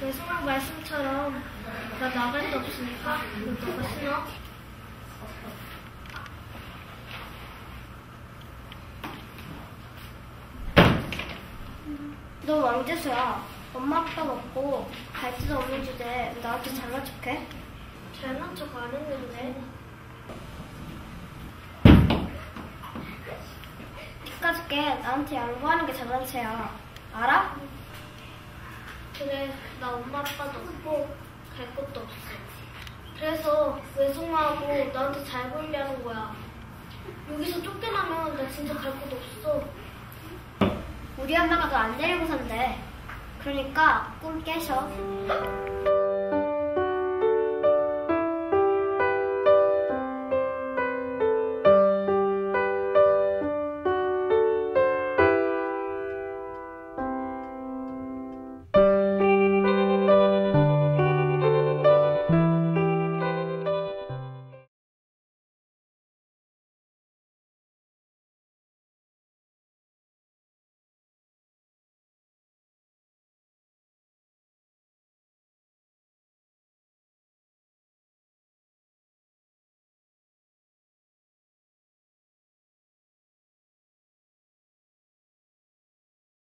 외숙모 말씀처럼 나 나갈 데 없으니까 이거 너가 신어. 너 왕재수야. 엄마 아빠가 없고 갈지도 없는 주제에 왜 나한테 잘난 척해? 잘난 척 안 했는데. 집가줄게 나한테 양보하는 게 잘난 체야. 알아? 그래, 나 엄마 아빠도 없고 갈 곳도 없어. 그래서 외숙모하고 나한테 잘 보이려는 거야. 여기서 쫓겨나면 나 진짜 갈곳 없어. 우리 엄마가 너 안 데리고 산대. 그러니까 꿈 깨셔.